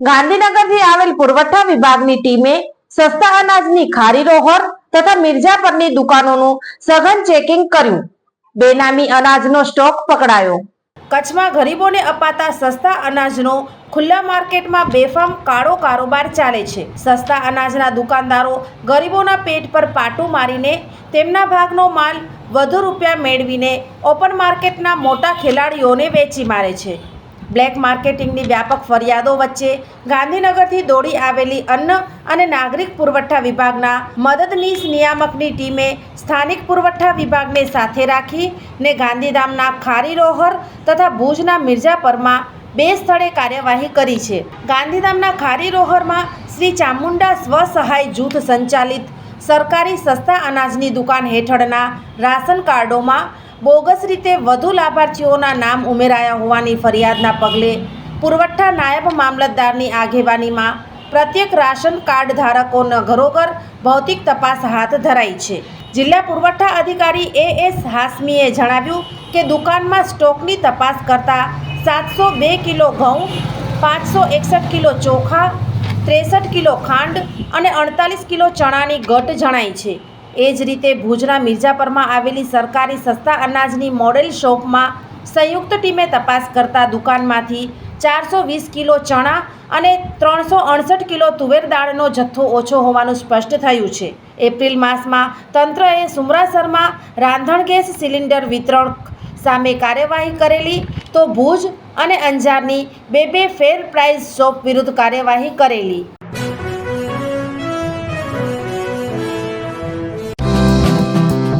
ગાંધીનગરથી આવેલ પુરવઠા વિભાગની ટીમે સસ્તા અનાજની ખારી રોહર તથા મિર્જાપરની દુકાનોનું સઘન ચેકિંગ કર્યું. બેનામી અનાજનો સ્ટોક પકડાયો. કચ્છમાં ગરીબોને અપાતા સસ્તા અનાજનો ખુલ્લા માર્કેટમાં બેફામ કાળો કારોબાર ચાલે છે. સસ્તા અનાજના દુકાનદારો ગરીબોના પેટ પર પાટું મારીને તેમના ભાગનો માલ વધુ રૂપિયા મેળવીને ઓપન માર્કેટના મોટા ખેલાડીઓને વેચી મારે છે. બ્લેક માર્કેટિંગની વ્યાપક ફરિયાદો વચ્ચે ગાંધીનગરથી દોડી આવેલી અન્ન અને નાગરિક પુરવઠા વિભાગના મદદનીશ નિયામકની ટીમે સ્થાનિક પુરવઠા વિભાગને સાથે રાખી ને ગાંધીધામના ખારી રોહર તથા ભુજના મિર્જાપરમાં બે સ્થળે કાર્યવાહી કરી છે. ગાંધીધામના ખારી રોહરમાં શ્રી ચામુંડા સ્વસહાય જૂથ સંચાલિત સરકારી સસ્તા અનાજની દુકાન હેઠળના રાશન કાર્ડોમાં બોગસ રીતે વધુ લાભાર્થીઓના નામ ઉમેરાયા હોવાની ફરિયાદના પગલે પુરવઠા નાયબ મામલતદારની આગેવાનીમાં પ્રત્યેક રાશન કાર્ડ ધારકોના ઘરોઘર ભૌતિક તપાસ હાથ ધરાઈ છે. જિલ્લા પુરવઠા અધિકારી એ એસ હાસમીએ જણાવ્યું કે દુકાનમાં સ્ટોકની તપાસ કરતા સાતસો બે કિલો ઘઉં, પાંચસો એકસઠ કિલો ચોખા, ત્રેસઠ કિલો ખાંડ અને અડતાલીસ કિલો ચણાની ઘટ જણાય છે. એ જ રીતે ભુજના મિર્જાપરમાં આવેલી સરકારી સસ્તા અનાજની મોડેલ શોપમાં સંયુક્ત ટીમે તપાસ કરતા દુકાનમાંથી ચારસો વીસ કિલો ચણા અને ત્રણસો અડસઠ કિલો તુવેર દાળનો જથ્થો ઓછો હોવાનું સ્પષ્ટ થયું છે. એપ્રિલ માસમાં તંત્રએ સુમરાસરમાં રાંધણ ગેસ સિલિન્ડર વિતરણ સામે કાર્યવાહી કરેલી તો ભુજ અને અંજારની બે બે ફેર પ્રાઇઝ શોપ વિરુદ્ધ કાર્યવાહી કરેલી.